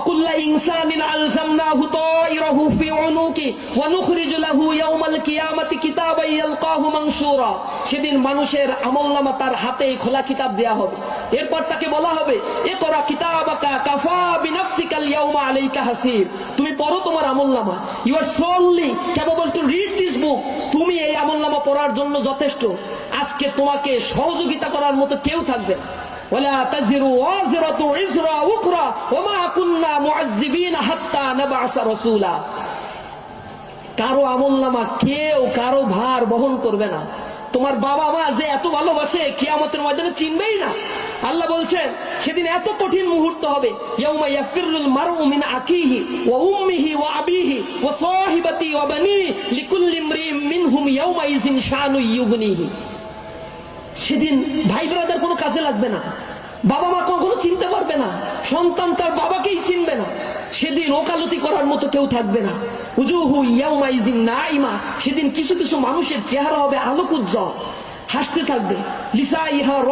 وكل إنسان ألزمناه طائره في عنقه ونخرج له يوم القيامة كتابا يلقاه منشورا সেদিন মানুষের আমলনামা তার হাতে খোলা কিতাব দেয়া হবে এরপর তাকে বলা হবে এ করা কিতাবাকা কাফা বিনাফসিকাল ইয়াউমা আলাইকা হাসিব তুমি পড়ো তোমার আমলনামা you are solely capable to read this বুক তুমি এই আমলনামা পড়ার জন্য যথেষ্ট আজকে তোমাকে সহযোগিতা করার মতো কেউ থাকবে না ولا تزر وازرة وزر أخرى وما كنا معذبين حتى نبعث رسولا কারো আমল নামা কেউ কারো ভার বহন করবে না তোমার বাবা মা যে এত ভালোবাসে কিয়ামতের ময়দানে চিনবেই না আল্লাহ বলছেন সেদিন এত কঠিন মুহূর্ত হবে ইয়াউমা ইয়াফিরুল মারউ মিন আকিহি ওয়া উম্মিহি ওয়া আবিহি ওয়া সাহিবাতি ওয়া বানি লিকুল্লি সেদিন ভাই ব্রাদার কোনো কাজে লাগবে না। বাবা মা কখনো চিনতে পারবে না। সন্তান তার বাবাকেই চিনবে না। সেদিন ওকালতি করার মতো কেউ থাকবে না। উজুহু ইয়াউমাইজিন নাইমা সেদিন কিছু কিছু মানুষের চেহারা হবে আলোক উজ্জ্বল হাসতে থাকবে। লিসা ইহা র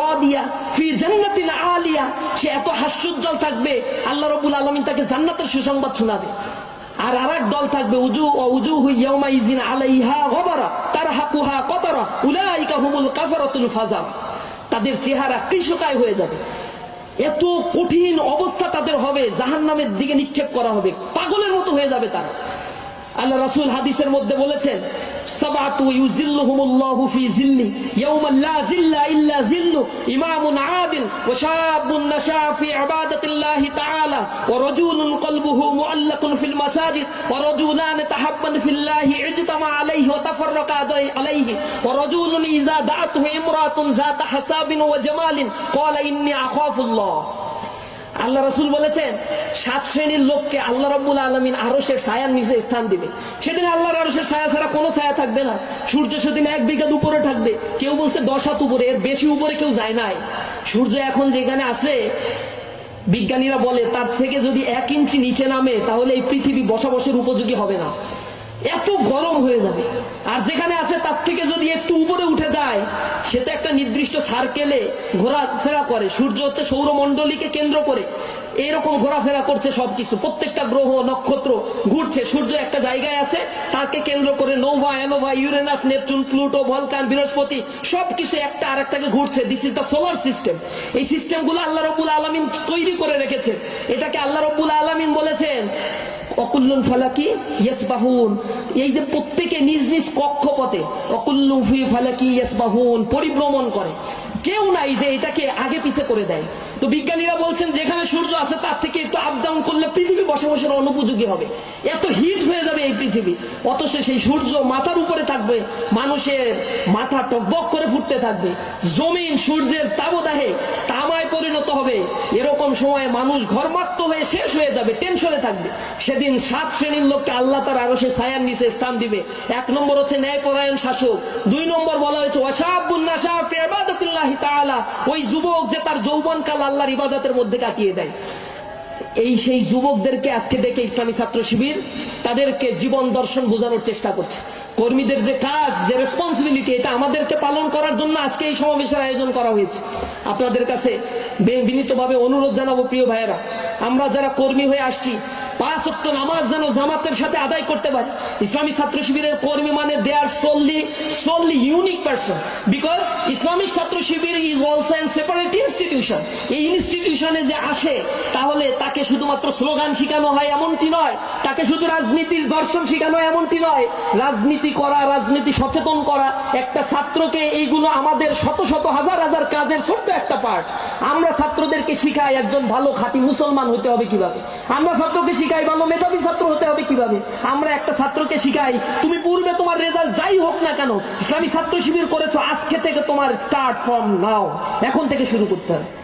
ফি জান্নাতিন আলিয়া। সে এত হাস্যোজ্জ্বল থাকবে, আল্লাহ রবুল আলমিন তাকে জান্নাতের সুসংবাদ শোনাবে। আর আরেক দল থাকবে উজু ও উজু হুইয়াউমাইজিন আলাইহা গবারা তাদের চেহারা কৃষকায় হয়ে যাবে। এত কঠিন অবস্থা তাদের হবে জাহান নামের দিকে নিক্ষেপ করা হবে। পাগলের মতো হয়ে যাবে তারা। আল্লাহ রাসুল হাদিসের মধ্যে বলেছেন سبعة ويزلهم الله في ظله يوما لا ظل إلا ظله إمام عادل وشاب نشأ في عبادة الله تعالى. ورجل قلبه معلق في المساجد. ورجلان تحبا في الله اجتمع عليه وتفرق عليه. ورجل إذا دعته امرأة ذات حساب وجمال قال إني أخاف الله. আল্লাহ রসুল বলেছেন, সাত শ্রেণির লোককে আল্লাহ রব্বুল আলমিন আরও সে ছায়ার নিচে স্থান দিবে। সেদিন আল্লাহর আরও সে ছায়া ছাড়া কোনো ছায়া থাকবে না। সূর্য সেদিন এক বিঘাত উপরে থাকবে। কেউ বলছে দশ হাত উপরে, এর বেশি উপরে কেউ যায় নাই। সূর্য এখন যেখানে আছে, বিজ্ঞানীরা বলে, তার থেকে যদি এক ইঞ্চি নিচে নামে, তাহলে এই পৃথিবী বসবাসের উপযোগী হবে না। এত গরম হয়ে যাবে। আর যেখানে আছে, তার থেকে যদি একটু উপরে উঠে যায় সেটা একটা নির্দিষ্ট সার্কেলে ঘোরাফেরা করে। সূর্য হচ্ছে সৌরমণ্ডলীকে কেন্দ্র করে। এরকম ঘোরাফেরা করছে সবকিছু। প্রত্যেকটা গ্রহ, নক্ষত্র ঘুরছে। সূর্য একটা জায়গায় আছে, তাকে কেন্দ্র করে নোভা, অ্যানোভা, ইউরেনাস, নেপচুন, প্লুটো, ভলকান, বৃহস্পতি সবকিছু একটা আর একটাকে ঘুরছে। This is the solar system এই সিস্টেমগুলো আল্লাহ রব্বুল আলমিন তৈরি করে রেখেছে এটাকে আল্লাহ রব্বুল আলমিন বলেছেন অকুল্লুন ফালাকি ইয়েস বাহুন এই যে প্রত্যেকে নিজ নিজ কক্ষপথে অকুল্লু ফি ফালাকি ইয়েস বাহুন পরিভ্রমণ করে। কেউ নাই যে এটাকে আগে পিছে করে দেয়। তো বিজ্ঞানীরা বলছেন, যেখানে সূর্য আছে তার থেকে একটু আপ ডাউন করলে পৃথিবী বসে বসবাসের অনুপযোগী হবে। এত হিট হয়ে যাবে এই পৃথিবী। অথচ সেই সূর্য মাথার উপরে থাকবে, মানুষের মাথা টকবক করে ফুটতে থাকবে। জমিন সূর্যের তাবদাহে তামায় পরিণত হবে। এরকম সময় মানুষ ঘরমাক্ত হয়ে শেষ হয়ে যাবে টেনশনে থাকবে। সেদিন সাত শ্রেণির লোককে আল্লাহ তার আরও সে ছায়ার নিচে স্থান দিবে। এক নম্বর হচ্ছে ন্যায়পরায়ণ শাসক, দুই নম্বর বলা হয়েছে ওই যুবক যে তার যৌবনকাল আল্লাহর ইবাদতের মধ্যে কাটিয়ে দেয়। এই সেই যুবকদেরকে আজকে ডেকে ইসলামী ছাত্র শিবির তাদেরকে জীবন দর্শন বোঝানোর চেষ্টা করছে। কর্মীদের যে কাজ, যে রেসপন্সিবিলিটি এটা আমাদেরকে পালন করার জন্য আজকে এই সমাবেশের আয়োজন করা হয়েছে। আপনাদের কাছে বিনীতভাবে অনুরোধ জানাব প্রিয় ভাইয়েরা। আমরা যারা কর্মী হয়ে আসছি পাঁচ অক্ট নামাজ যেন জামাতের সাথে আদায় করতে পারি। ইসলামী ছাত্র শিবিরের কর্মী মানে solely solely unique person because Islamic Chhatra Shibir is also separate institution এই ইনস্টিটিউশনে যে আসে, তাহলে তাকে শুধুমাত্র স্লোগান হয় এমনটি নয়, তাকে শুধু রাজনীতির দর্শন শিখানো এমনটি নয়, রাজনীতি করা, রাজনীতি সচেতন করা, একটা ছাত্রকে এইগুলো আমাদের শত শত, হাজার হাজার কাজের ছোট্ট একটা পার্ট আমরা ছাত্রদেরকে শিখাই একজন ভালো খাঁটি মুসলমান হতে হবে কীভাবে। আমরা ছাত্রকে শিখাই ভালো মেধাবী ছাত্র হতে হবে কীভাবে? আমরা একটা ছাত্রকে শিখাই। তুমি পূর্বে তোমার রেজাল্ট যাই হোক না কেন, ইসলামী ছাত্র শিবির করেছ, আজকে থেকে তোমার স্টার্ট ফ্রম নাও। এখন থেকে শুরু করতে হবে।